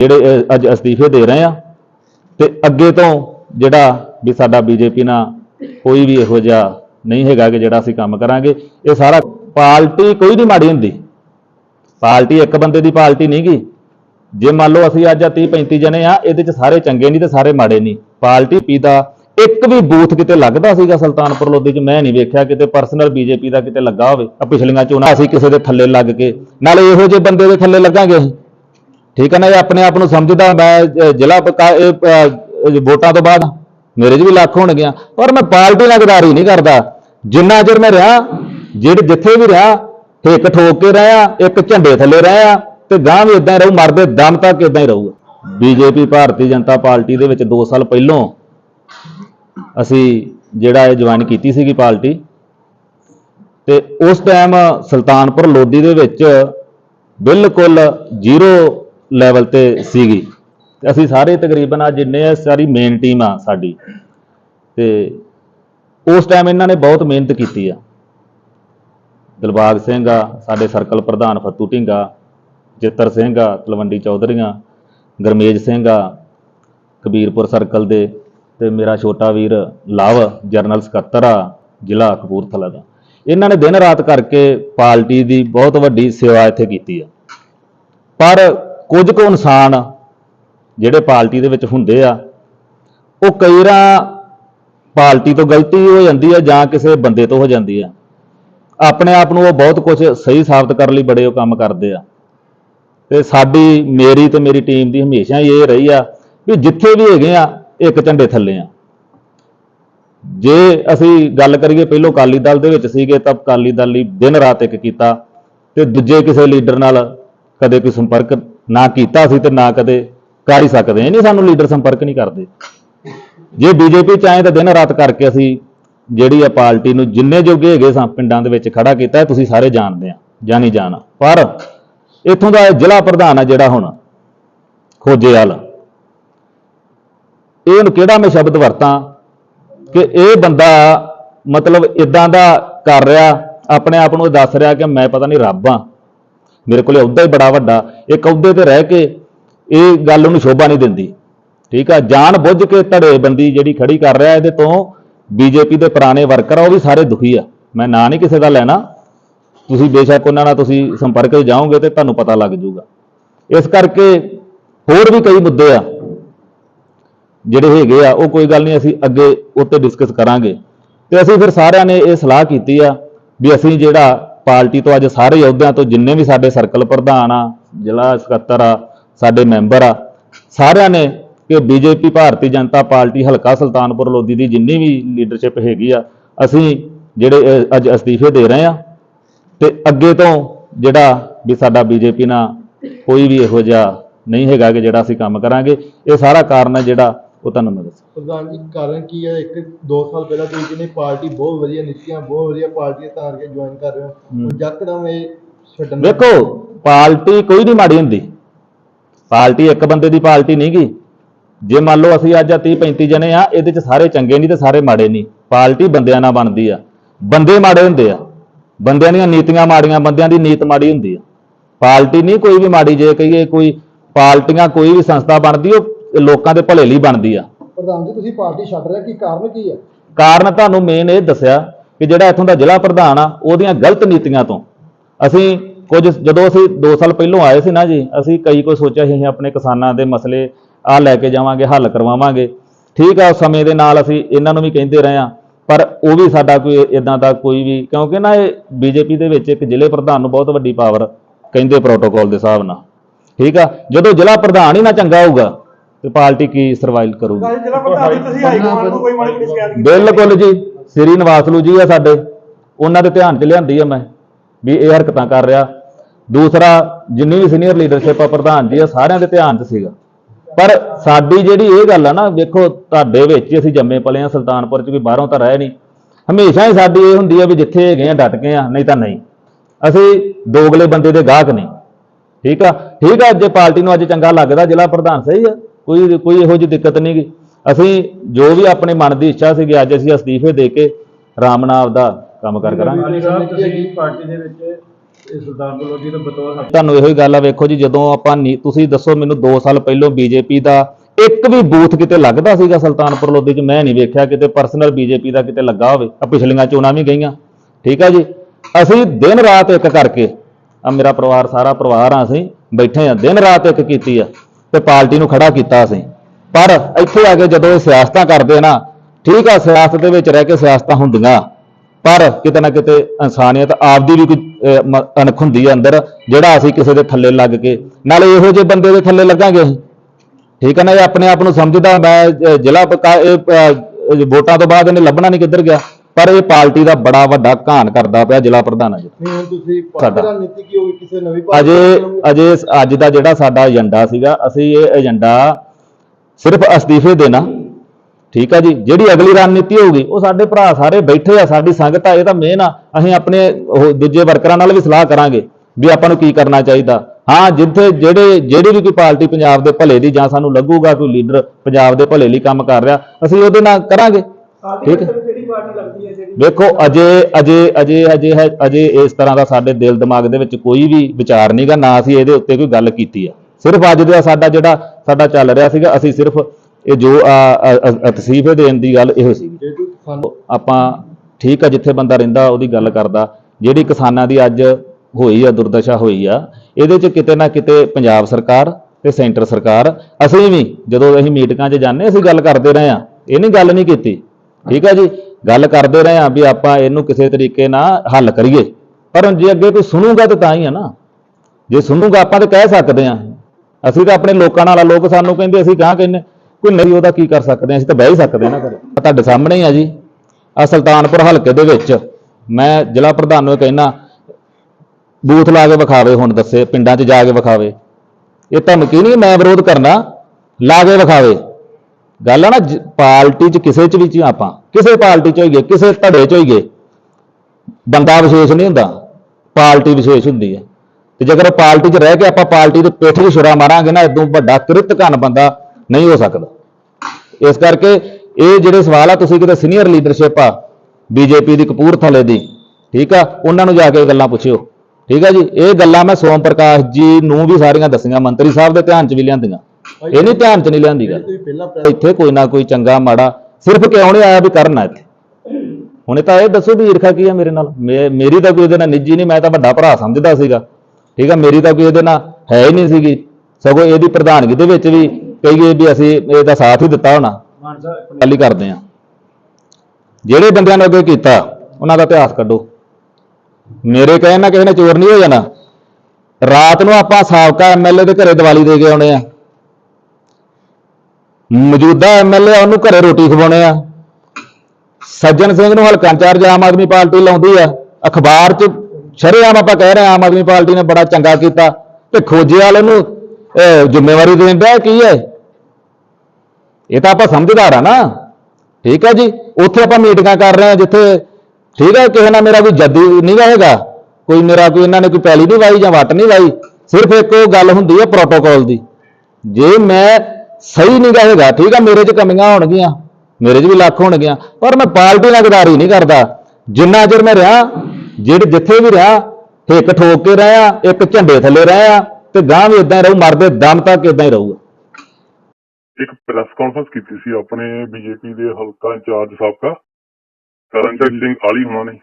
ਜਿਹੜੇ ਅੱਜ ਅਸਤੀਫੇ ਦੇ ਰਹੇ ਆ। ਤੇ ਅੱਗੇ ਤੋਂ ਜਿਹੜਾ ਵੀ ਸਾਡਾ ਬੀਜੇਪੀ ਨਾਲ ਕੋਈ ਵੀ ਇਹੋ ਜਿਹਾ ਨਹੀਂ ਹੈਗਾ ਕਿ ਜਿਹੜਾ ਅਸੀਂ ਕੰਮ ਕਰਾਂਗੇ, ਇਹ ਸਾਰਾ ਪਾਰਟੀ ਕੋਈ ਨਹੀਂ ਮਾੜੀ ਹੁੰਦੀ। ਪਾਰਟੀ ਇੱਕ ਬੰਦੇ ਦੀ ਪਾਰਟੀ ਨਹੀਂ ਗੀ। ਜੇ ਮੰਨ ਲਓ ਅਸੀਂ ਅੱਜ 30 35 ਜਣੇ ਆ, ਇਹਦੇ ਚ ਸਾਰੇ ਚੰਗੇ ਨਹੀਂ ਤੇ ਸਾਰੇ ਮਾੜੇ ਨਹੀਂ। ਪਾਰਟੀ ਪੀ ਦਾ ਇੱਕ ਵੀ ਬੂਥ ਕਿਤੇ ਲੱਗਦਾ ਸੀਗਾ ਸੁਲਤਾਨਪੁਰ ਲੋਧੀ ਚ, ਮੈਂ ਨਹੀਂ ਵੇਖਿਆ ਕਿਤੇ ਪਰਸਨਲ ਬੀਜੇਪੀ ਦਾ ਕਿਤੇ ਲੱਗਾ ਹੋਵੇ। ਆ ਪਿਛਲੀਆਂ ਚੋਣਾਂ ਅਸੀਂ ਕਿਸੇ ਦੇ ਥੱਲੇ ਲੱਗ ਕੇ, ਨਾਲੇ ਇਹੋ ਜਿਹੇ ਬੰਦੇ ਦੇ ਥੱਲੇ ਲੱਗਾਂਗੇ ਅਸੀਂ। ਠੀਕ ਹੈ ਨਾ, ਇਹ ਆਪਣੇ ਆਪ ਨੂੰ ਸਮਝਦਾ ਮੈਂ ਜ਼ਿਲ੍ਹਾ ਵੋਟਾਂ ਤੋਂ ਬਾਅਦ ਮੇਰੇ 'ਚ ਵੀ ਲੱਖ ਹੋਣਗੀਆਂ। ਪਰ ਮੈਂ ਪਾਰਟੀ ਨਾਲ ਗਦਾਰੀ ਨਹੀਂ ਕਰਦਾ। ਜਿੰਨਾ ਚਿਰ ਮੈਂ ਰਿਹਾ, ਜਿਹੜੇ ਜਿੱਥੇ ਵੀ ਰਿਹਾ ਠੇਕ ਠੋਕ ਕੇ ਰਿਹਾ ਇੱਕ ਝੰਡੇ ਥੱਲੇ ਰਿਹਾ ਤੇ ਗਾਂ ਵੀ ਇਦਾਂ ਹੀ ਰਹੂ, ਮਰਦੇ ਦਮ ਤੱਕ ਇਦਾਂ ਹੀ ਰਹੂਗਾ ਬੀਜੇਪੀ ਭਾਰਤੀ ਜਨਤਾ ਪਾਰਟੀ ਦੇ ਵਿੱਚ 2 ਸਾਲ ਪਹਿਲੋਂ ਅਸੀਂ ਜਿਹੜਾ ਇਹ ਜੁਆਇਨ ਕੀਤੀ ਸੀਗੀ ਪਾਰਟੀ, ਤੇ ਉਸ ਟਾਈਮ ਸੁਲਤਾਨਪੁਰ ਲੋਧੀ ਦੇ ਵਿੱਚ ਬਿਲਕੁਲ ਜ਼ੀਰੋ ਲੈਵਲ ਤੇ ਸੀਗੀ। ਤੇ ਅਸੀਂ ਸਾਰੇ ਤਕਰੀਬਨ ਆ ਜਿੰਨੇ ਆ, ਸਾਰੀ ਮੇਨ ਟੀਮ ਆ ਸਾਡੀ। ਤੇ ਉਸ ਟਾਈਮ ਇਹਨਾਂ ਨੇ ਬਹੁਤ ਮਿਹਨਤ ਕੀਤੀ ਆ। ਦਿਲਬਾਗ ਸਿੰਘ ਆ, ਸਾਡੇ ਸਰਕਲ ਪ੍ਰਧਾਨ ਫੱਤੂ ਢਿੰਗਾ ਚਿੱਤਰ ਸਿੰਘ ਆ, ਤਲਵੰਡੀ ਚੌਧਰੀਆਂ ਗਰਮੇਜ ਸਿੰਘ ਆ, ਕਬੀਰਪੁਰ ਸਰਕਲ ਦੇ, ਤੇ ਮੇਰਾ ਛੋਟਾ ਵੀਰ ਲਵ, ਜਰਨਲ ਸਕੱਤਰ ਆ, ਜ਼ਿਲ੍ਹਾ ਕਪੂਰਥਲਾ ਦਾ। ਇਹਨਾਂ ਨੇ ਦਿਨ ਰਾਤ ਕਰਕੇ ਪਾਰਟੀ ਦੀ ਬਹੁਤ ਵੱਡੀ ਸੇਵਾ ਇੱਥੇ ਕੀਤੀ ਆ। ਪਰ ਕੁਝ ਕੁ ਇਨਸਾਨ ਜਿਹੜੇ ਪਾਰਟੀ ਦੇ ਵਿੱਚ ਹੁੰਦੇ ਆ, ਉਹ ਕਈ ਵਾਰਾਂ ਪਾਰਟੀ ਤੋਂ ਗਲਤੀ ਹੋ ਜਾਂਦੀ ਆ ਜਾਂ ਕਿਸੇ ਬੰਦੇ ਤੋਂ ਹੋ ਜਾਂਦੀ ਆ। ਆਪਣੇ ਆਪ ਨੂੰ ਉਹ ਬਹੁਤ ਕੁਝ ਸਹੀ ਸਾਬਤ ਕਰਨ ਲਈ ਬੜੇ ਉਹ ਕੰਮ ਕਰਦੇ ਆ। ਤੇ ਸਾਡੀ, ਮੇਰੀ ਤੇ ਮੇਰੀ ਟੀਮ ਦੀ ਹਮੇਸ਼ਾ ਹੀ ਇਹ ਰਹੀ ਆ ਵੀ ਜਿੱਥੇ ਵੀ ਹੈਗੇ ਆ, ਇੱਕ ਝੰਡੇ ਥੱਲੇ ਆ। ਜੇ ਅਸੀਂ ਗੱਲ ਕਰੀਏ ਪਹਿਲੋਂ ਅਕਾਲੀ ਦਲ ਦੇ ਵਿੱਚ ਸੀਗੇ, ਤਾਂ ਅਕਾਲੀ ਦਲ ਲਈ ਦਿਨ ਰਾਤ ਇੱਕ ਕੀਤਾ ਤੇ ਦੂਜੇ ਕਿਸੇ ਲੀਡਰ ਨਾਲ ਕਦੇ ਕੋਈ ਸੰਪਰਕ ਨਾ ਕੀਤਾ ਸੀ ਤੇ ਨਾ ਕਦੇ ਕਰ ਹੀ ਸਕਦੇ। ਇਹ ਨਹੀਂ ਸਾਨੂੰ ਲੀਡਰ ਸੰਪਰਕ ਨਹੀਂ ਕਰਦੇ। ਜੇ ਬੀਜੇਪੀ ਚਾਹੇ ਤਾਂ ਦਿਨ ਰਾਤ ਕਰਕੇ ਅਸੀਂ ਜਿਹੜੀ ਆ ਪਾਰਟੀ ਨੂੰ ਜਿੰਨੇ ਜੋਗੇ ਹੈਗੇ ਸਾਂ ਪਿੰਡਾਂ ਦੇ ਵਿੱਚ ਖੜਾ ਕੀਤਾ ਤੁਸੀਂ ਸਾਰੇ ਜਾਣਦੇ ਆ, ਜਾਂ ਨਹੀਂ ਜਾਣਾ। ਪਰ ਇੱਥੋਂ ਦਾ ਜ਼ਿਲ੍ਹਾ ਪ੍ਰਧਾਨ ਆ ਜਿਹੜਾ ਹੁਣ ਖੋਜੇਵਾਲ ਇਹਨੂੰ ਕਿਹੜਾ ਮੈਂ ਸ਼ਬਦ ਵਰਤਾਂ ਕਿ ਇਹ ਬੰਦਾ ਮਤਲਬ ਇਦਾਂ ਦਾ ਕਰ ਰਿਹਾ, ਆਪਣੇ ਆਪ ਨੂੰ ਦੱਸ ਰਿਹਾ ਕਿ ਮੈਂ ਪਤਾ ਨਹੀਂ ਰੱਬ ਆ। ਮੇਰੇ ਕੋਲੇ ਅਹੁਦਾ ਹੀ ਬੜਾ ਵੱਡਾ, ਇੱਕ ਅਹੁਦੇ ਤੇ ਰਹਿ ਕੇ ਇਹ ਗੱਲ ਉਹਨੂੰ ਸ਼ੋਭਾ ਨਹੀਂ ਦਿੰਦੀ। ਠੀਕ ਆ, ਜਾਣ ਬੁੱਝ ਕੇ ਧੜੇਬੰਦੀ ਜਿਹੜੀ ਖੜੀ ਕਰ ਰਿਹਾ ਇਹਦੇ ਤੋਂ, ਬੀਜੇਪੀ ਦੇ ਪੁਰਾਣੇ ਵਰਕਰ ਆ, ਉਹ ਵੀ ਸਾਰੇ ਦੁਖੀ ਆ। ਮੈਂ ਨਾਂ ਨਹੀਂ ਕਿਸੇ ਦਾ ਲੈਣਾ। ਤੁਸੀਂ ਬੇਸ਼ੱਕ ਉਹਨਾਂ ਨਾਲ ਤੁਸੀਂ ਸੰਪਰਕ 'ਚ ਜਾਓਗੇ ਤੇ ਤੁਹਾਨੂੰ ਪਤਾ ਲੱਗ ਜਾਊਗਾ। ਇਸ ਕਰਕੇ ਹੋਰ ਵੀ ਕਈ ਮੁੱਦੇ ਆ, ਜਿਹੜੇ ਹੈਗੇ ਆ, ਉਹ ਕੋਈ ਗੱਲ ਨਹੀਂ, ਅਸੀਂ ਅੱਗੇ ਉੱਤੇ ਡਿਸਕਸ ਕਰਾਂਗੇ। ਤੇ ਅਸੀਂ ਫਿਰ ਸਾਰਿਆਂ ਨੇ ਇਹ ਸਲਾਹ ਕੀਤੀ ਆ ਵੀ ਅਸੀਂ ਜਿਹੜਾ ਪਾਰਟੀ ਤੋਂ ਅੱਜ ਸਾਰੇ ਅਹੁਦਿਆਂ ਤੋਂ ਜਿੰਨੇ ਵੀ ਸਾਡੇ ਸਰਕਲ ਪ੍ਰਧਾਨ ਆ, ਜ਼ਿਲ੍ਹਾ ਸਕੱਤਰ ਆ, ਸਾਡੇ ਮੈਂਬਰ ਆ, ਸਾਰਿਆਂ ਨੇ ਕਿ ਬੀਜੇਪੀ ਭਾਰਤੀ ਜਨਤਾ ਪਾਰਟੀ ਹਲਕਾ ਸੁਲਤਾਨਪੁਰ ਲੋਧੀ ਦੀ ਜਿੰਨੀ ਵੀ ਲੀਡਰਸ਼ਿਪ ਹੈਗੀ ਆ, ਅਸੀਂ ਜਿਹੜੇ ਅੱਜ ਅਸਤੀਫੇ ਦੇ ਰਹੇ ਆ ਤੇ ਅੱਗੇ ਤੋਂ ਜਿਹੜਾ ਵੀ ਸਾਡਾ ਬੀਜੇਪੀ ਨਾਲ ਕੋਈ ਵੀ ਇਹੋ ਜਿਹਾ ਨਹੀਂ ਹੈਗਾ ਕਿ ਜਿਹੜਾ ਅਸੀਂ ਕੰਮ ਕਰਾਂਗੇ, ਇਹ ਸਾਰਾ ਕਾਰਨ ਹੈ ਜਿਹੜਾ ਉਹ ਤੁਹਾਨੂੰ ਮੈਂ ਦੱਸਾਂ। ਪ੍ਰਧਾਨ ਜੀ ਕਾਰਨ ਕੀ ਹੈ? ਇੱਕ ਦੋ ਸਾਲ ਪਹਿਲਾਂ ਤੁਸੀਂ ਜਿਹਨੇ ਪਾਰਟੀ ਬਹੁਤ ਵਧੀਆ ਨੀਤੀਆਂ ਬਹੁਤ ਵਧੀਆ ਪਾਰਟੀਆਂ ਧਾਰ ਕੇ ਜੁਆਇਨ ਕਰ ਰਹੇ ਹੋ। ਹੁਣ ਯਕਦਮ ਇਹ ਛੱਡਣ ਦਾ- ਵੇਖੋ ਪਾਰਟੀ ਕੋਈ ਨਹੀਂ ਮਾੜੀ ਹੁੰਦੀ। ਪਾਰਟੀ ਇੱਕ ਬੰਦੇ ਦੀ ਪਾਰਟੀ ਨਹੀਂ ਗੀ। ਜੇ ਮੰਨ ਲਓ ਅਸੀਂ ਅੱਜ 30 35 ਜਣੇ ਆ ਇਹਦੇ ਚ ਸਾਰੇ ਚੰਗੇ ਨਹੀਂ ਤੇ ਸਾਰੇ ਮਾੜੇ ਨਹੀਂ। ਪਾਰਟੀ ਬੰਦਿਆਂ ਨਾਲ ਬਣਦੀ ਆ। ਬੰਦੇ ਮਾੜੇ ਹੁੰਦੇ ਆ। ਬੰਦਿਆਂ ਦੀਆਂ ਨੀਤੀਆਂ ਮਾੜੀਆਂ ਬੰਦਿਆਂ ਦੀ ਨੀਤ ਮਾੜੀ ਹੁੰਦੀ ਆ। ਪਾਰਟੀ ਨਹੀਂ ਕੋਈ ਵੀ ਮਾੜੀ ਜੇ ਕਹੀਏ ਕੋਈ ਪਾਰਟੀਆਂ ਕੋਈ ਵੀ ਸੰਸਥਾ ਬਣਦੀ ਉਹ ਲੋਕਾਂ ਦੇ ਭਲੇ ਲਈ ਬਣਦੀ ਆ। ਪ੍ਰਧਾਨ ਜੀ ਤੁਸੀਂ ਪਾਰਟੀ ਛੱਡ ਰਹੇ ਕੀ ਕਾਰਨ ਕੀ ਹੈ ਕਾਰਨ ਤੁਹਾਨੂੰ ਮੇਨ ਇਹ ਦੱਸਿਆ ਕਿ ਜਿਹੜਾ ਇੱਥੋਂ ਦਾ ਜ਼ਿਲ੍ਹਾ ਪ੍ਰਧਾਨ ਆ ਉਹਦੀਆਂ ਗਲਤ ਨੀਤੀਆਂ ਤੋਂ। ਅਸੀਂ ਕੁਝ ਜਦੋਂ ਅਸੀਂ 2 ਸਾਲ ਪਹਿਲੋਂ ਆਏ ਸੀ ਨਾ ਜੀ ਅਸੀਂ ਕਈ ਕੁਝ ਸੋਚਿਆ ਸੀ ਅਸੀਂ ਆਪਣੇ ਕਿਸਾਨਾਂ ਦੇ ਮਸਲੇ ਆ ਲੈ ਕੇ ਜਾਵਾਂਗੇ ਹੱਲ ਕਰਵਾਵਾਂਗੇ। ਠੀਕ ਆ ਸਮੇਂ ਦੇ ਨਾਲ ਅਸੀਂ ਇਹਨਾਂ ਨੂੰ ਵੀ ਕਹਿੰਦੇ ਰਹੇ ਆ ਪਰ ਉਹ ਵੀ ਸਾਡਾ ਕੋਈ ਇਦਾਂ ਦਾ ਕੋਈ ਵੀ ਕਿਉਂਕਿ ਨਾ ਇਹ ਬੀਜੇਪੀ ਦੇ ਵਿੱਚ ਇੱਕ ਜ਼ਿਲ੍ਹੇ ਪ੍ਰਧਾਨ ਨੂੰ ਬਹੁਤ ਵੱਡੀ ਪਾਵਰ ਕਹਿੰਦੇ ਪ੍ਰੋਟੋਕਾਲ ਦੇ ਹਿਸਾਬ ਨਾਲ। ਠੀਕ ਆ ਜਦੋਂ ਜ਼ਿਲ੍ਹਾ ਪ੍ਰਧਾਨ ਹੀ ਨਾ ਚੰਗਾ ਹੋਊਗਾ ਤੇ ਪਾਰਟੀ ਕੀ ਸਰਵਾਈਵ ਕਰੂਗੀ? ਜ਼ਿਲ੍ਹਾ ਪ੍ਰਧਾਨ ਜੀ ਤੁਸੀਂ ਹਾਈ ਕਮਾਂਡ ਨੂੰ ਕੋਈ ਮਾੜੀ ਮੋਟੀ ਸ਼ਿਕਾਇਤ ਕੀਤੀ ਬਿਲਕੁਲ ਜੀ ਸ੍ਰੀ ਨਿਵਾਸਲੂ ਜੀ ਆ ਸਾਡੇ। ਉਹਨਾਂ ਦੇ ਧਿਆਨ 'ਚ ਲਿਆਂਦੀ ਆ ਮੈਂ ਵੀ ਇਹ ਹਰਕਤਾਂ ਕਰ ਰਿਹਾ। ਦੂਸਰਾ ਜਿੰਨੀ ਵੀ ਸੀਨੀਅਰ ਲੀਡਰਸ਼ਿਪ ਆ ਪ੍ਰਧਾਨ ਜੀ ਆ ਸਾਰਿਆਂ ਦੇ ਧਿਆਨ 'ਚ ਸੀਗਾ। ਪਰ ਸਾਡੀ ਜਿਹੜੀ ਇਹ ਗੱਲ ਆ ਨਾ ਵੇਖੋ ਤੁਹਾਡੇ ਵਿੱਚ ਹੀ ਅਸੀਂ ਜੰਮੇ ਪਲੇ ਆ ਸੁਲਤਾਨਪੁਰ 'ਚ ਵੀ ਬਾਹਰੋਂ ਤਾਂ ਰਹੇ ਨਹੀਂ। ਹਮੇਸ਼ਾ ਹੀ ਸਾਡੀ ਇਹ ਹੁੰਦੀ ਆ ਵੀ ਜਿੱਥੇ ਹੈਗੇ ਆ ਡਟ ਗਏ ਆ ਨਹੀਂ ਤਾਂ ਨਹੀਂ। ਅਸੀਂ ਦੋਗਲੇ ਬੰਦੇ ਦੇ ਗਾਹਕ ਨਹੀਂ। ਠੀਕ ਆ? ਠੀਕ ਆ ਜੇ ਪਾਰਟੀ ਨੂੰ ਅੱਜ ਚੰਗਾ ਲੱਗਦਾ ਜ਼ਿਲ੍ਹਾ ਪ੍ਰਧਾਨ ਸਹੀ ਆ। ਕੋਈ ਕੋਈ ਇਹੋ ਜਿਹੀ ਦਿੱਕਤ ਨਹੀਂ ਗੀ। ਅਸੀਂ ਜੋ ਵੀ ਆਪਣੇ ਮਨ ਦੀ ਇੱਛਾ ਸੀਗੀ ਅੱਜ ਅਸੀਂ ਅਸਤੀਫੇ ਦੇ ਕੇ ਆਰਾਮ ਨਾਲ ਆਪਦਾ ਕੰਮ ਕਰ ਕਰਾਂਗੇ। ਤੁਸੀਂ ਪਾਰਟੀ ਦੇ ਵਿੱਚ ਤੁਹਾਨੂੰ ਇਹੋ ਹੀ ਗੱਲ ਆ ਵੇਖੋ ਜੀ ਜਦੋਂ ਆਪਾਂ ਤੁਸੀਂ ਦੱਸੋ ਮੈਨੂੰ 2 ਸਾਲ ਪਹਿਲਾਂ ਬੀਜੇਪੀ ਦਾ ਇੱਕ ਵੀ ਬੂਥ ਕਿਤੇ ਲੱਗਦਾ ਸੀਗਾ ਸੁਲਤਾਨਪੁਰ ਲੋਧੀ 'ਚ? ਮੈਂ ਨਹੀਂ ਵੇਖਿਆ ਕਿਤੇ ਪਰਸਨਲ ਬੀਜੇਪੀ ਦਾ ਕਿਤੇ ਲੱਗਾ ਹੋਵੇ। ਆ ਪਿਛਲੀਆਂ ਚੋਣਾਂ ਵੀ ਗਈਆਂ। ਠੀਕ ਆ ਜੀ? ਅਸੀਂ ਦਿਨ ਰਾਤ ਇੱਕ ਕਰਕੇ ਆ ਮੇਰਾ ਪਰਿਵਾਰ ਸਾਰਾ ਪਰਿਵਾਰ ਆ ਅਸੀਂ ਬੈਠੇ ਆ ਦਿਨ ਰਾਤ ਇੱਕ ਕੀਤੀ ਆ। ਤੇ ਪਾਰਟੀ ਨੂੰ ਖੜਾ ਕੀਤਾ ਅਸੀਂ ਪਰ ਇੱਥੇ ਆ ਕੇ ਜਦੋਂ ਇਹ ਸਿਆਸਤਾਂ ਕਰਦੇ ਨਾ, ਠੀਕ ਆ, ਸਿਆਸਤ ਦੇ ਵਿੱਚ ਰਹਿ ਕੇ ਸਿਆਸਤਾਂ ਹੁੰਦੀਆਂ। ਪਰ ਕਿਤੇ ਨਾ ਕਿਤੇ ਇਨਸਾਨੀਅਤ ਆਪਦੀ ਵੀ ਕੋਈ ਅਣਖ ਹੁੰਦੀ ਹੈ ਅੰਦਰ, ਜਿਹੜਾ ਅਸੀਂ ਕਿਸੇ ਦੇ ਥੱਲੇ ਲੱਗ ਕੇ। ਨਾਲੇ ਇਹੋ ਜਿਹੇ ਬੰਦੇ ਦੇ ਥੱਲੇ ਲੱਗਾਂਗੇ ਅਸੀਂ। ਠੀਕ ਹੈ ਨਾ, ਇਹ ਆਪਣੇ ਆਪ ਨੂੰ ਸਮਝਦਾ, ਮੈਂ ਜ਼ਿਲ੍ਹਾ ਵੋਟਾਂ ਤੋਂ ਬਾਅਦ ਇਹਨੇ ਲੱਭਣਾ ਨਹੀਂ ਕਿੱਧਰ ਗਿਆ। ਪਰ ਇਹ ਪਾਰਟੀ ਦਾ ਬੜਾ ਵੱਡਾ ਘਾਣ ਕਰਦਾ ਪਿਆ ਜ਼ਿਲ੍ਹਾ ਪ੍ਰਧਾਨ ਅਜੇ ਨਹੀਂ ਹੁਣ ਤੁਸੀਂ ਸਾਡਾ। ਪਾਰਟੀ ਰਣਨੀਤੀ ਕੀ ਹੋਗੀ ਕਿਸੇ ਨਵੀਂ ਪਾਰਟੀ ਅਜੇ ਨੂੰ- ਅਜੇ ਅੱਜ ਦਾ ਜਿਹੜਾ ਸਾਡਾ ਏਜੰਡਾ ਸੀਗਾ ਅਸੀਂ ਇਹ ਏਜੰਡਾ ਸਿਰਫ ਅਸਤੀਫੇ ਦੇਣਾ। ਠੀਕ ਆ ਜੀ ਜਿਹੜੀ ਅਗਲੀ ਰਣਨੀਤੀ ਹੋਊਗੀ ਉਹ ਸਾਡੇ ਭਰਾ ਸਾਰੇ ਬੈਠੇ ਆ ਸਾਡੀ ਸੰਗਤ ਆ ਇਹ ਤਾਂ ਮੇਨ ਆ। ਅਸੀਂ ਆਪਣੇ ਉਹ ਦੂਜੇ ਵਰਕਰਾਂ ਨਾਲ ਵੀ ਸਲਾਹ ਕਰਾਂਗੇ ਵੀ ਆਪਾਂ ਨੂੰ ਕੀ ਕਰਨਾ ਚਾਹੀਦਾ। ਹਾਂ ਜਿੱਥੇ ਜਿਹੜੇ ਜਿਹੜੀ ਵੀ ਕੋਈ ਪਾਰਟੀ ਪੰਜਾਬ ਦੇ ਭਲੇ ਦੀ ਜਾਂ ਸਾਨੂੰ ਲੱਗੂਗਾ ਕੋਈ ਲੀਡਰ ਪੰਜਾਬ ਦੇ ਭਲੇ ਲਈ ਕੰਮ ਕਰ ਰਿਹਾ ਅਸੀਂ ਉਹਦੇ ਨਾਲ ਕਰਾਂਗੇ। ਠੀਕ ਹੈ ਪਾਰਟੀ ਲੱਗਦੀ ਹੈ ਜਿਹੜੀ? ਵੇਖੋ, ਅਜੇ ਅਜੇ ਅਜੇ ਅਜੇ ਹੈ, ਅਜੇ ਇਸ ਤਰ੍ਹਾਂ ਦਾ ਸਾਡੇ ਦਿਲ ਦਿਮਾਗ ਦੇ ਵਿੱਚ ਕੋਈ ਵੀ ਵਿਚਾਰ ਨਹੀਂਗਾ ਨਾ ਅਸੀਂ ਇਹਦੇ ਉੱਤੇ ਕੋਈ ਗੱਲ ਕੀਤੀ ਆ। ਸਿਰਫ ਅੱਜ ਦਾ ਸਾਡਾ ਜਿਹੜਾ, ਸਾਡਾ ਚੱਲ ਰਿਹਾ ਸੀਗਾ, ਅਸੀਂ ਸਿਰਫ ਇਹ ਜੋ ਤਸੀਫੇ ਦੇਣ ਦੀ ਗੱਲ ਇਹੋ ਸੀ ਆਪਾਂ ਠੀਕ ਆ, ਜਿੱਥੇ ਬੰਦਾ ਰਹਿੰਦਾ, ਉਹਦੀ ਗੱਲ ਕਰਦਾ। ਜਿਹੜੀ ਕਿਸਾਨਾਂ ਦੀ ਅੱਜ ਹੋਈ ਆ, ਦੁਰਦਸ਼ਾ ਹੋਈ ਆ, ਇਹਦੇ 'ਚ ਕਿਤੇ ਨਾ ਕਿਤੇ ਪੰਜਾਬ ਸਰਕਾਰ ਤੇ ਸੈਂਟਰ ਸਰਕਾਰ, ਅਸੀਂ ਵੀ ਜਦੋਂ ਅਸੀਂ ਮੀਟਿੰਗਾਂ 'ਚ ਜਾਂਦੇ ਅਸੀਂ ਗੱਲ ਕਰਦੇ ਰਹੇ ਆ ਇਹ ਨਹੀਂ ਗੱਲ ਨਹੀਂ ਕੀਤੀ। ਠੀਕ ਆ ਜੀ? ਗੱਲ ਕਰਦੇ ਰਹੇ ਆ ਵੀ ਆਪਾਂ ਇਹਨੂੰ ਕਿਸੇ ਤਰੀਕੇ ਨਾਲ ਹੱਲ ਕਰੀਏ। ਪਰ ਹੁਣ ਜੇ ਅੱਗੇ ਕੋਈ ਸੁਣੂਗਾ ਤਾਂ ਤਾਂ ਹੀ ਆ ਨਾ। ਜੇ ਸੁਣੂਗਾ ਆਪਾਂ ਤਾਂ ਕਹਿ ਸਕਦੇ ਆ ਅਸੀਂ ਤਾਂ ਆਪਣੇ ਲੋਕਾਂ ਨਾਲ ਆ, ਲੋਕ ਸਾਨੂੰ ਕਹਿੰਦੇ ਅਸੀਂ ਕਹਾਂ ਕਹਿੰਦੇ ਕੋਈ ਨਹੀਂ ਉਹਦਾ ਕੀ ਕਰ ਸਕਦੇ ਆ ਅਸੀਂ ਤਾਂ ਬਹਿ ਹੀ ਸਕਦੇ ਆ ਨਾ ਘਰੇ। ਤੁਹਾਡੇ ਸਾਹਮਣੇ ਹੀ ਆ ਜੀ। ਆ ਸੁਲਤਾਨਪੁਰ ਹਲਕੇ ਦੇ ਵਿੱਚ। ਮੈਂ ਜ਼ਿਲ੍ਹਾ ਪ੍ਰਧਾਨ ਨੂੰ ਇਹ ਕਹਿਣਾ ਬੂਥ ਲਾ ਕੇ ਵਿਖਾਵੇ ਹੁਣ ਦੱਸੇ ਪਿੰਡਾਂ 'ਚ ਜਾ ਕੇ ਵਿਖਾਵੇ। ਇਹ ਧਮਕੀ ਨਹੀਂ ਮੈਂ ਵਿਰੋਧ ਕਰਨਾ ਲਾ ਕੇ ਵਿਖਾਵੇ। ਗੱਲ ਆ ਨਾ, ਜ- ਪਾਰਟੀ 'ਚ ਕਿਸੇ 'ਚ ਵੀ ਚ ਆਪਾਂ, ਕਿਸੇ ਪਾਰਟੀ 'ਚ ਹੋਈਏ, ਕਿਸੇ ਧੜੇ 'ਚ ਹੋਈਏ, ਬੰਦਾ ਵਿਸ਼ੇਸ਼ ਨਹੀਂ ਹੁੰਦਾ ਪਾਰਟੀ ਵਿਸ਼ੇਸ਼ ਹੁੰਦੀ ਹੈ। ਤੇ ਜੇਕਰ ਪਾਰਟੀ 'ਚ ਰਹਿ ਕੇ ਆਪਾਂ ਪਾਰਟੀ ਦੇ ਪਿੱਠ 'ਚ ਛੁਰਾ ਮਾਰਾਂਗੇ ਨਾ, ਇਦੋਂ ਵੱਡਾ ਕਿਰਤਕਨ ਬੰਦਾ ਨਹੀਂ ਹੋ ਸਕਦਾ। ਇਸ ਕਰਕੇ ਇਹ ਜਿਹੜੇ ਸਵਾਲ ਆ, ਤੁਸੀਂ ਕਿਤੇ ਸੀਨੀਅਰ ਲੀਡਰਸ਼ਿਪ ਆ ਬੀਜੇਪੀ ਦੀ, ਕਪੂਰਥਲੇ ਦੀ, ਠੀਕ ਆ, ਉਹਨਾਂ ਨੂੰ ਜਾ ਕੇ ਇਹ ਗੱਲਾਂ ਪੁੱਛਿਓ। ਠੀਕ ਆ ਜੀ, ਇਹ ਗੱਲਾਂ ਮੈਂ ਸੋਮ ਪ੍ਰਕਾਸ਼ ਜੀ ਨੂੰ ਵੀ ਸਾਰੀਆਂ ਦੱਸੀਆਂ, ਮੰਤਰੀ ਸਾਹਿਬ ਦੇ ਧਿਆਨ 'ਚ ਵੀ ਲਿਆਂਦੀਆਂ। ਇਹ ਨਹੀਂ ਧਿਆਨ 'ਚ ਨਹੀਂ ਲਿਆਂਦੀ ਗੱਲ। ਪਹਿਲਾਂ ਇੱਥੇ ਕੋਈ ਨਾ ਕੋਈ ਚੰਗਾ ਮਾੜਾ ਸਿਰਫ ਕਿਉਂ ਨਹੀਂ ਆਇਆ ਵੀ ਕਰਨਾ ਇੱਥੇ? ਹੁਣੇ ਤਾਂ ਇਹ ਦੱਸੋ ਵੀ ਈਰਖਾ ਕੀ ਆ ਮੇਰੇ ਨਾਲ? ਮੇਰੀ ਤਾਂ ਕੋਈ ਇਹਦੇ ਨਾਲ ਨਿੱਜੀ ਨਹੀਂ ਮੈਂ ਤਾਂ ਵੱਡਾ ਭਰਾ ਸਮਝਦਾ ਸੀਗਾ। ਠੀਕ ਆ ਮੇਰੀ ਤਾਂ ਕੋਈ ਇਹਦੇ ਨਾਲ ਹੈ ਹੀ ਨਹੀਂ ਸੀਗੀ। ਸਗੋਂ ਇਹਦੀ ਪ੍ਰਧਾਨਗੀ ਦੇ ਵਿੱਚ ਵੀ ਕਹੀਏ ਵੀ ਅਸੀਂ ਇਹਦਾ ਸਾਥ ਹੀ ਦਿੱਤਾ ਹੋਣਾ। ਗੱਲ ਹੀ ਕਰਦੇ ਆ ਜਿਹੜੇ ਬੰਦਿਆਂ ਨੇ ਅੱਗੇ ਕੀਤਾ ਉਹਨਾਂ ਦਾ ਇਤਿਹਾਸ ਕੱਢੋ। ਮੇਰੇ ਕਹਿਣ ਨਾਲ ਕਿਸੇ ਨੇ ਚੋਰ ਨਹੀਂ ਹੋ ਜਾਣਾ। ਰਾਤ ਨੂੰ ਆਪਾਂ ਸਾਬਕਾ ਐਮਐਲਏ ਦੇ ਘਰੇ ਦੀਵਾਲੀ ਦੇ ਕੇ ਆਉਣੇ ਆ। ਮੌਜੂਦਾ ਐਮਐਲਏ ਉਹਨੂੰ ਘਰੇ ਰੋਟੀ ਖਵਾਉਣੇ ਆ। ਸੱਜਣ ਸਿੰਘ ਨੂੰ ਹਲਕਾ ਇੰਚਾਰਜ ਆਮ ਆਦਮੀ ਪਾਰਟੀ ਲਾਉਂਦੀ ਆ। ਅਖਬਾਰ 'ਚ ਸ਼ਰੇਆਮ ਆਪਾਂ ਕਹਿ ਰਹੇ ਆ, ਆਮ ਆਦਮੀ ਪਾਰਟੀ ਨੇ ਬੜਾ ਚੰਗਾ ਕੀਤਾ। ਤੇ ਖੋਜੇ ਵਾਲੇ ਨੂੰ ਜ਼ਿੰਮੇਵਾਰੀ ਦੇਣ ਦਾ ਕੀ ਹੈ? ਇਹ ਤਾਂ ਆਪਾਂ ਸਮਝਦਾਰ ਆ ਨਾ। ਠੀਕ ਹੈ ਜੀ? ਉੱਥੇ ਆਪਾਂ ਮੀਟਿੰਗਾਂ ਕਰ ਰਹੇ ਆ ਜਿੱਥੇ, ਠੀਕ ਹੈ ਕਿਸੇ ਨਾਲ ਮੇਰਾ ਕੋਈ ਜੱਦੀ ਨਹੀਂ ਰਹੇਗਾ ਕੋਈ ਮੇਰਾ ਕੋਈ, ਇਹਨਾਂ ਨੇ ਕੋਈ ਪੈਲੀ ਨਹੀਂ ਵਾਈ ਜਾਂ ਵੱਟ ਨਹੀਂ ਵਾਈ। ਸਿਰਫ ਇੱਕ ਉਹ ਗੱਲ ਹੁੰਦੀ ਹੈ ਪ੍ਰੋਟੋਕਾਲ ਦੀ। ਜੇ ਮੈਂ ਸਹੀ ਨਹੀਂ ਰਹੇਗਾ ਠੀਕ ਹੈ ਮੇਰੇ 'ਚ ਕਮੀਆਂ ਹੋਣਗੀਆਂ ਮੇਰੇ 'ਚ ਵੀ ਲੱਖ ਹੋਣਗੀਆਂ ਪਰ ਮੈਂ ਪਾਰਟੀ ਨਾਲ ਗਦਾਰੀ ਨਹੀਂ ਕਰਦਾ। ਜਿੰਨਾ ਚਿਰ ਮੈਂ ਰਿਹਾ ਜਿਹੜੇ ਜਿੱਥੇ ਵੀ ਰਿਹਾ ਹਿੱਕ ਠੋਕ ਕੇ ਰਿਹਾ ਇੱਕ ਝੰਡੇ ਥੱਲੇ ਰਿਹਾ ਤੇ ਗਾਂ ਵੀ ਇਦਾਂ ਹੀ ਰਹੂ ਮਰਦੇ ਦਮ ਤੱਕ ਇਦਾਂ ਹੀ ਰਹੂਗਾ। ਇੱਕ ਪ੍ਰੈਸ ਕਾਨਫਰੰਸ ਕੀਤੀ ਸੀ ਆਪਣੇ ਬੀਜੇਪੀ ਦੇ ਹਲਕਾ ਇੰਚਾਰਜ ਸਾਬਕਾ ਕਰਨਜੀਤ ਸਿੰਘ ਆਲੀ ਹੁਣਾਂ ਨੇ।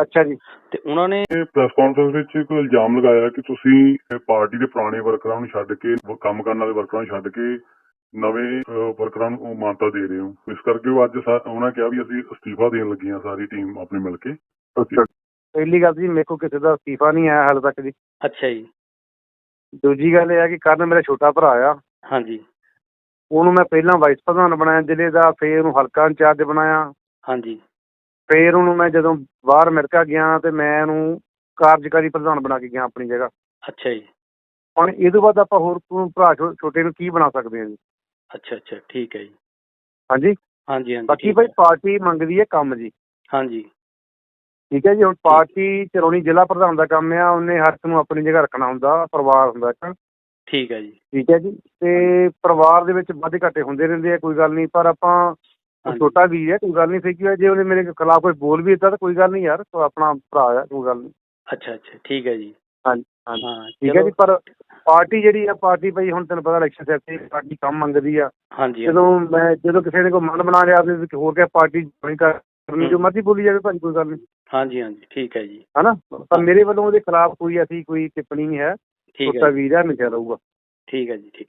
ਅੱਛਾ ਜੀ। ਤੇ ਉਹਨਾਂ ਨੇ ਇਹ ਪ੍ਰੈਸ ਕਾਨਫਰੰਸ ਵਿੱਚ ਇੱਕ ਇਲਜ਼ਾਮ ਲਗਾਇਆ ਕਿ ਤੁਸੀਂ ਪਾਰਟੀ ਦੇ ਪੁਰਾਣੇ ਵਰਕਰਾਂ ਨੂੰ ਛੱਡ ਕੇ ਕੰਮ ਕਰਨ ਵਾਲੇ ਵਰਕਰਾਂ ਨੂੰ ਛੱਡ ਕੇ ਨਵੇਂ ਵਰਕਰਾਂ ਨੂੰ ਮਾਨਤਾ ਦੇ ਰਹੇ ਹੋ। ਇਸ ਕਰਕੇ ਉਹ ਅੱਜ ਉਹਨਾਂ ਕਿਹਾ ਵੀ ਅਸੀਂ ਅਸਤੀਫਾ ਦੇਣ ਲੱਗੇ ਹਾਂ ਸਾਰੀ ਟੀਮ ਆਪਣੀ ਮਿਲ ਕੇ। ਪਹਿਲੀ ਗੱਲ ਜੀ ਮੇਰੇ ਕੋਲ ਕਿਸੇ ਦਾ ਅਸਤੀਫਾ ਨਹੀਂ ਆਇਆ ਹਾਲੇ ਤੱਕ ਜੀ। ਅੱਛਾ ਜੀ। ਦੂਜੀ ਗੱਲ ਇਹ ਆ ਕਿ ਕਰਨ ਮੇਰਾ ਛੋਟਾ ਭਰਾ ਆ। ਹਾਂਜੀ। ਉਹਨੂੰ ਮੈਂ ਪਹਿਲਾਂ ਵਾਈਸ ਪ੍ਰਧਾਨ ਬਣਾਇਆ ਜ਼ਿਲ੍ਹੇ ਦਾ ਫਿਰ ਉਹਨੂੰ ਹਲਕਾ ਇੰਚਾਰਜ ਬਣਾਇਆ। ਹਾਂਜੀ। ਫਿਰ ਉਹਨੂੰ ਮੈਂ ਜਦੋਂ ਬਾਹਰ ਅਮਰੀਕਾ ਗਿਆ ਤੇ ਮੈਂ ਉਹਨੂੰ ਕਾਰਜਕਾਰੀ ਪ੍ਰਧਾਨ ਬਣਾ ਕੇ ਗਿਆ ਆਪਣੀ ਜਗ੍ਹਾ। ਅੱਛਾ ਜੀ। ਹੁਣ ਇਹ ਤੋਂ ਬਾਅਦ ਆਪਾਂ ਹੋਰ ਕੋਈ ਭਰਾ ਛੋ- ਛੋਟੇ ਨੂੰ ਕੀ ਬਣਾ ਸਕਦੇ ਹਾਂ ਜੀ? ਅੱਛਾ ਅੱਛਾ ਠੀਕ ਹੈ ਜੀ। ਹਾਂਜੀ? ਹਾਂਜੀ ਹਾਂਜੀ ਬਾਕੀ ਠੀਕ ਭਾਈ ਹੈ। ਪਾਰਟੀ ਮੰਗਦੀ ਹੈ ਕੰਮ ਜੀ। ਹਾਂਜੀ। ਠੀਕ ਹੈ ਜੀ ਹੁਣ ਪਾਰਟੀ ਚਲਾਉਣੀ ਜ਼ਿਲ੍ਹਾ ਪ੍ਰਧਾਨ ਦਾ ਕੰਮ ਆ ਉਹਨੇ ਹਰ ਇੱਕ ਨੂੰ ਆਪਣੀ ਜਗ੍ਹਾ ਰੱਖਣਾ ਹੁੰਦਾ ਪਰਿਵਾਰ ਹੁੰਦਾ ਇੱਕ। ਠੀਕ ਹੈ ਜੀ। ਠੀਕ ਹੈ ਜੀ ਤੇ ਪਰਿਵਾਰ ਦੇ ਵਿੱਚ ਵਾਧੇ ਘਾਟੇ ਹੁੰਦੇ ਰਹਿੰਦੇ ਆ ਕੋਈ ਗੱਲ ਨਹੀਂ ਪਰ ਆਪਾਂ। ਛੋਟਾ ਵੀ ਹੈ ਕੋਈ ਗੱਲ ਨਹੀਂ ਹੋਇਆ ਜੇ ਉਹਨੇ ਮੇਰੇ ਖਿਲਾਫ ਕੋਈ ਬੋਲ ਵੀ ਦਿੱਤਾ ਤਾਂ ਕੋਈ ਗੱਲ ਨਹੀਂ ਯਾਰ ਉਹ ਆਪਣਾ ਭਰਾ ਆ ਕੋਈ ਗੱਲ ਨਹੀਂ। ਅੱਛਾ ਅੱਛਾ ਠੀਕ ਹੈ ਜੀ। ਹਾਂਜੀ ਹਾਂ ਠੀਕ ਹੈ ਜੀ ਪਰ ਪਾਰਟੀ ਜਿਹੜੀ ਆ ਪਾਰਟੀ ਭਾਈ ਹੁਣ ਤੈਨੂੰ ਪਤਾ ਇਲੈਕਸ਼ਨ ਸਿਰ ਤੇ ਪਾਰਟੀ ਕੰਮ ਮੰਗਦੀ ਆ। ਹਾਂਜੀ ਜਦੋਂ ਮੈਂ ਜਦੋਂ ਕਿਸੇ ਨੇ ਕੋਈ ਮਨ ਬਣਾ ਲਿਆ ਆਪਦੇ ਵਿੱਚ ਹੋਰ ਕਿਆ ਪਾਰਟੀ ਜੁਆਇਨ ਕਰਨੀ ਜੋ ਮਰਜ਼ੀ ਬੋਲੀ ਜਾਵੇ ਭਾਜੀ ਕੋਈ ਗੱਲ ਨਹੀਂ। ਹਾਂਜੀ ਹਾਂਜੀ ਠੀਕ ਹੈ ਜੀ। ਹਨਾ? ਪਰ ਮੇਰੇ ਵੱਲੋਂ ਉਹਦੇ ਖਿਲਾਫ ਕੋਈ ਐਸੀ ਕੋਈ ਟਿੱਪਣੀ ਨਹੀਂ ਹੈ। ਠੀਕ ਹੈ ਵੀਰ ਹੈ ਹਮੇਸ਼ਾ ਰਹੂਗਾ। ਠੀਕ ਹੈ ਜੀ ਠੀਕ।